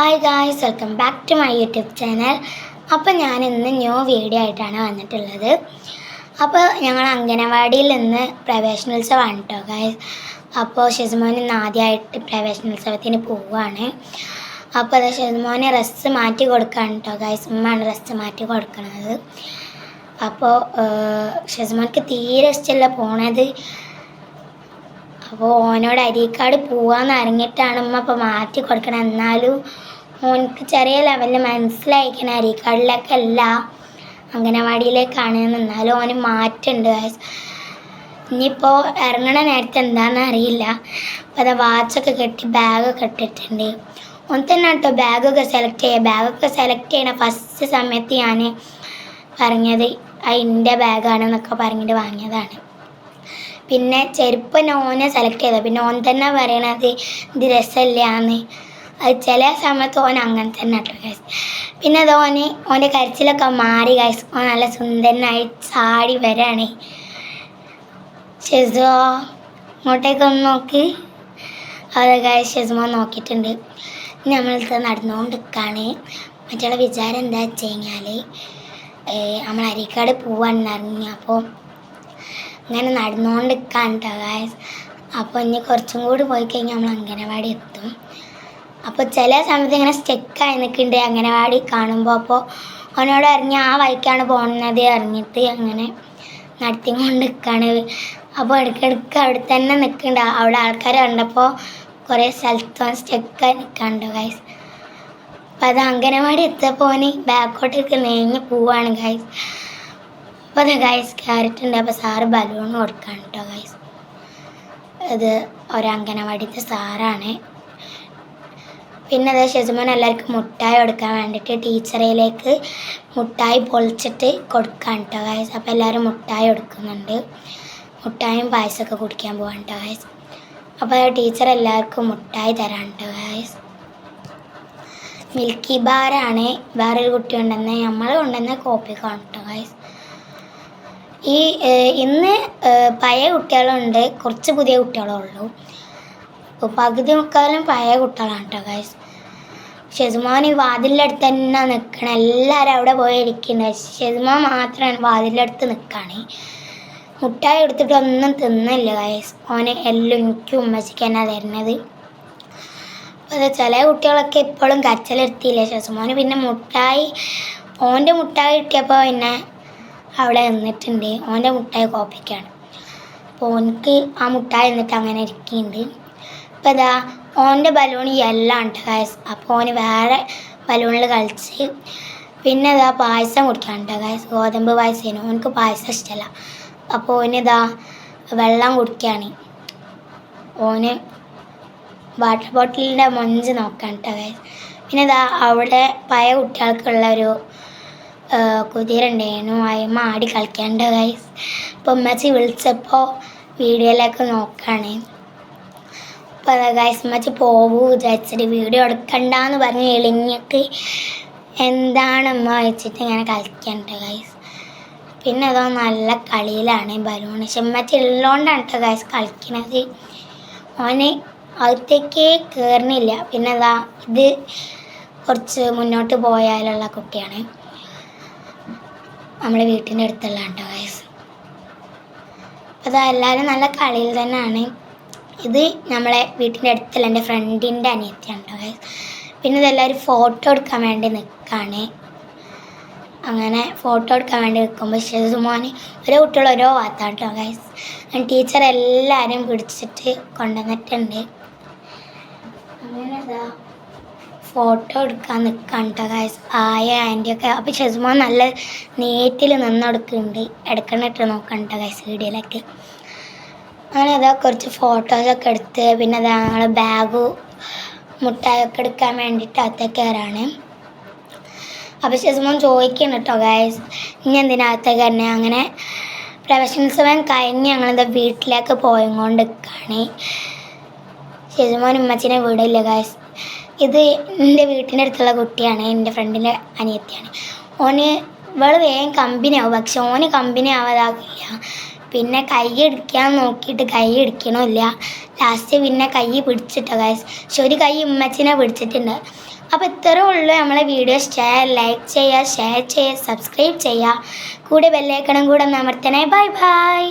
Hi guys welcome back to my YouTube channel അപ്പോൾ ഞാൻ ഇന്ന് ന്യൂ വീഡിയോ ആയിട്ടാണ് വന്നിട്ടുള്ളത്. അപ്പോൾ ഞങ്ങൾ അംഗനവാടിയിൽ നിന്ന് പ്രവേശനോത്സവമാണ് കേട്ടോ ഗായ്സ് അപ്പോൾ ഷിസുമോൻ ഇന്ന് ആദ്യമായിട്ട് പ്രവേശനോത്സവത്തിന് പോവുകയാണ്. അപ്പോൾ അത് ഷിസുമോനെ ഡ്രസ്സ് മാറ്റി കൊടുക്കുകയാണ് കേട്ടോ ഗായ്സ് ഉമ്മയാണ് ഡ്രസ്സ് മാറ്റി കൊടുക്കുന്നത് അപ്പോൾ ഷിസുമോൻക്ക് തീരെ ഇഷ്ടമല്ല പോണത്. അപ്പോൾ ഓനോട് അരീക്കാട് പോവാന്ന് അറിഞ്ഞിട്ടാണ് ഉമ്മ അപ്പോൾ മാറ്റി കൊടുക്കണം. എന്നാലും ഓനക്ക് ചെറിയ ലെവലിൽ മനസ്സിലായിക്കണം അരീക്കാടിലൊക്കെ അല്ല അംഗനവാടിയിലേക്കാണ്. എന്നാലും ഓന് മാറ്റുണ്ട്. ഇനിയിപ്പോൾ ഇറങ്ങണ നേരത്തെ എന്താണെന്ന് അറിയില്ല. അപ്പോൾ അത് വാച്ചൊക്കെ കെട്ടി ബാഗൊക്കെ ഇട്ടിട്ടുണ്ട്. ഓൻ തന്നെ കേട്ടോ ബാഗൊക്കെ സെലക്ട് ചെയ്യുക ബാഗൊക്കെ സെലക്ട് ചെയ്യണ ഫസ്റ്റ് സമയത്ത് ഞാൻ പറഞ്ഞത് ആ എന്റെ ബാഗാണെന്നൊക്കെ പറഞ്ഞിട്ട് വാങ്ങിയതാണ്. പിന്നെ ചെരുപ്പ് ഓനെ സെലക്ട് ചെയ്തത്. പിന്നെ ഓൻ തന്നെ പറയണത് ഇത് രസമില്ലാന്ന്. അത് ചില സമയത്ത് ഓൻ അങ്ങനെ തന്നെ കേട്ടോ ഗൈസ് പിന്നെ അത് ഓന് ഓന്റെ കരച്ചിലൊക്കെ മാറി ഗൈസ് ഓൻ നല്ല സുന്ദരനായി ചാടി വരാണ്. ഷെസോ ഇങ്ങോട്ടേക്ക് ഒന്ന് നോക്ക്. അത് ഗൈസ് ഷെസ്മോ നോക്കിയിട്ടുണ്ട്. നമ്മളിത് നടന്നുകൊണ്ട് നിൽക്കുകയാണ് മറ്റുള്ള വിചാരം എന്താ വെച്ച് കഴിഞ്ഞാൽ നമ്മൾ അരിക്കാട് പോവാണെന്ന് അറിഞ്ഞു അപ്പോൾ അങ്ങനെ നടന്നുകൊണ്ട് നിൽക്കാൻ ഗായ്സ് അപ്പോൾ ഇനി കുറച്ചും കൂടി പോയി കഴിഞ്ഞാൽ നമ്മൾ അംഗനവാടി എത്തും. അപ്പോൾ ചില സമയത്ത് ഇങ്ങനെ സ്റ്റെക്കായി നിൽക്കുന്നുണ്ട് അംഗനവാടി കാണുമ്പോൾ അപ്പോൾ അവനോട് അറിഞ്ഞ് ആ വഴിക്കാണ് പോകുന്നത് അറിഞ്ഞിട്ട് അങ്ങനെ നടത്തിക്കൊണ്ട് നിൽക്കുകയാണ് അപ്പോൾ ഇടയ്ക്കിടയ്ക്ക് അവിടെ തന്നെ നിൽക്കുന്നുണ്ട് അവിടെ ആൾക്കാർ കണ്ടപ്പോൾ കുറേ സ്ഥലത്ത് സ്റ്റെക്കായി നിൽക്കാണ്ട് ഗൈസ് അപ്പോൾ അത് അംഗനവാടി എത്തിയപ്പോൾ അവന് ബാക്കോട്ടേക്ക് നീങ്ങി പോവാണ് ഗൈസ് അപ്പോൾ അത് ഗൈസ് ക്യാരറ്റ് ഉണ്ട്. അപ്പോൾ സാറ് ബലൂൺ കൊടുക്കാണ് കേട്ടോ ഗൈസ് ഇത് ഒരു സാറാണ് പിന്നെ അത് ഷെസുമോൻ എല്ലാവർക്കും മുട്ടായി കൊടുക്കാൻ വേണ്ടിയിട്ട് ടീച്ചറിലേക്ക് മുട്ടായി പൊളിച്ചിട്ട് കൊടുക്കാൻ കേട്ടോ ഗൈസ് അപ്പോൾ എല്ലാവരും മുട്ടായി കൊടുക്കുന്നുണ്ട്. മുട്ടായും പായസമൊക്കെ കുടിക്കാൻ പോകാൻ കേട്ടോ ഗൈസ് അപ്പോൾ ടീച്ചർ എല്ലാവർക്കും മുട്ടായി തരാൻ കേട്ടോ ഗൈസ് മിൽക്കി ബാറാണ് വേറൊരു കുട്ടി ഉണ്ടെന്ന് നമ്മൾ കൊണ്ടുവന്ന കോപ്പി കാണട്ടോ ഗൈസ് ഈ ഇന്ന് പഴയ കുട്ടികളുണ്ട്. കുറച്ച് പുതിയ കുട്ടികളേ അപ്പോൾ പകുതി മുക്കാലും പഴയ കുട്ടികളാണ് കേട്ടോ ഗൈസ് ഷെസുമാൻ ഈ വാതിലിന്റെ അടുത്ത് തന്നെ നിൽക്കണം എല്ലാവരും അവിടെ പോയി ഇരിക്കുന്നുണ്ട് ഷെസുമാൻ മാത്രമാണ് വാതിലിന്റെ അടുത്ത് നിൽക്കുകയാണ് മുട്ടായി എടുത്തിട്ട് ഒന്നും തിന്നില്ല ഗൈസ് ഓന് എല്ലാം എനിക്കും ഉമ്മച്ചിക്ക് തന്നെ തരുന്നത്. അത് ചില കുട്ടികളൊക്കെ ഇപ്പോഴും കച്ചലെടുത്തില്ല ഷെസുമോന് പിന്നെ മുട്ടായി ഓന്റെ മുട്ടായി കിട്ടിയപ്പോൾ പിന്നെ അവിടെ നിന്നിട്ടുണ്ട്. ഓന്റെ മുട്ടായി കോപ്പിക്കാണ്. അപ്പോൾ ഓനക്ക് ആ മുട്ടായി നിന്നിട്ട് അങ്ങനെ ഇരിക്കുന്നുണ്ട് അപ്പോൾ ഇതാ ഓന്റെ ബലൂൺ എല്ലാം ഉണ്ട് ഗായസ് അപ്പോൾ ഓന് വേറെ ബലൂണിൽ കളിച്ച് പിന്നെ ഇതാ പായസം കുടിക്കാനുണ്ട് ഗായസ് ഗോതമ്പ് പായസം ഓനക്ക് പായസം ഇഷ്ടമല്ല അപ്പോൾ ഓന് ഇതാ വെള്ളം കുടിക്കുകയാണ് ഓന് വാട്ടർ ബോട്ടിലിന്റെ മൊഞ്ച് നോക്കാൻ കേട്ടോ ഗായസ് പിന്നെ ഇതാ അവിടെ പഴയ കുട്ടികൾക്കുള്ള ഒരു കുതിരുണ്ടായിരുന്നു അയമ്മ ആടി കളിക്കാണ്ട് ഗൈസ് അപ്പോൾ ഉമ്മച്ചി വിളിച്ചപ്പോൾ വീഡിയോയിലേക്ക് നോക്കുകയാണ് അപ്പോൾ ഗൈസ് ഉമ്മച്ചി പോകൂ വിചാരിച്ചിട്ട് വീഡിയോ എടുക്കണ്ടെന്ന് പറഞ്ഞ് എളിഞ്ഞിട്ട് എന്താണ് ഉമ്മ വെച്ചിട്ട് ഇങ്ങനെ കളിക്കണ്ട ഗൈസ് പിന്നെ അതോ നല്ല കളിയിലാണ് ബലൂൺ ഉമ്മച്ചി ഉള്ളതുകൊണ്ടാണ് കേട്ടോ ഗൈസ് കളിക്കണത്. ഓന് അകത്തേക്ക് കയറണില്ല പിന്നെ അതാ ഇത് കുറച്ച് മുന്നോട്ട് പോയാലുള്ള കുട്ടിയാണ്. നമ്മളെ വീട്ടിന്റെ അടുത്തുള്ള കേട്ടോ വയസ്സ് അപ്പോൾ അതെല്ലാവരും നല്ല കളിയിൽ തന്നെയാണ്. ഇത് നമ്മളെ വീട്ടിന്റെ അടുത്തുള്ള എന്റെ ഫ്രണ്ടിന്റെ അനിയത്തിയാണ് കേട്ടോ ഗൈസ് പിന്നെ ഇതെല്ലാവരും ഫോട്ടോ എടുക്കാൻ വേണ്ടി നിൽക്കുകയാണ് അങ്ങനെ ഫോട്ടോ എടുക്കാൻ വേണ്ടി നിൽക്കുമ്പോൾ ഷെസുമോന് ഓരോ കുട്ടികൾ ഓരോ ഭാഗത്താണ് കേട്ടോ ഗൈസ് ടീച്ചർ എല്ലാവരും പിടിച്ചിട്ട് കൊണ്ടുവന്നിട്ടുണ്ട്. അങ്ങനെ ഫോട്ടോ എടുക്കാൻ നിൽക്കാൻ കേട്ടോ ഗൈസ് ആയ ആന്റിയൊക്കെ അപ്പോൾ ഷെസുമോൻ നല്ല നീറ്റിൽ നിന്നെടുക്കുന്നുണ്ട്. എടുക്കണിട്ട് നോക്കണ്ട ഗായസ് വീഡിയോയിലൊക്കെ. അങ്ങനെ അതാ കുറച്ച് ഫോട്ടോസൊക്കെ എടുത്ത്. പിന്നെ അതാ ഞങ്ങൾ ബാഗ് മുട്ടായൊക്കെ എടുക്കാൻ വേണ്ടിയിട്ട് അകത്തേക്ക് കയറാണ് അപ്പോൾ ഷെസുമോൻ ചോദിക്കണം കേട്ടോ ഗായസ് ഇനി എന്തിനകത്തേക്ക് തന്നെ അങ്ങനെ പ്രവേശനോത്സവം കഴിഞ്ഞ് ഞങ്ങളെന്താ വീട്ടിലേക്ക് പോയിക്കൊണ്ട് നിൽക്കുകയാണ് ഷെസ്മോൻ ഉമ്മച്ചിനെ വീടില്ല ഗൈസ് ഇത് എന്റെ വീട്ടിന്റെ അടുത്തുള്ള കുട്ടിയാണ് എന്റെ ഫ്രണ്ടിന്റെ അനിയത്തിയാണ്. ഓന് ഇവൾ വേഗം കമ്പനി ആവും പക്ഷെ ഓന് കമ്പനി ആവാതാകില്ല പിന്നെ കൈ ഇടിക്കാൻ നോക്കിയിട്ട് കൈ ഇടിക്കണമില്ല ലാസ്റ്റ് പിന്നെ കൈ പിടിച്ചിട്ടോ ഗൈസ് പക്ഷെ ഒരു കൈ ഉമ്മച്ചിനെ പിടിച്ചിട്ടുണ്ട്. അപ്പോൾ ഇത്രേ ഉള്ളൂ നമ്മളെ വീഡിയോ ഷെയർ ലൈക്ക് ചെയ്യുക ഷെയർ ചെയ്യുക സബ്സ്ക്രൈബ് ചെയ്യുക. കൂടെ ബെല്ലേക്കണം കൂടെ അമർത്തണേ. Bye bye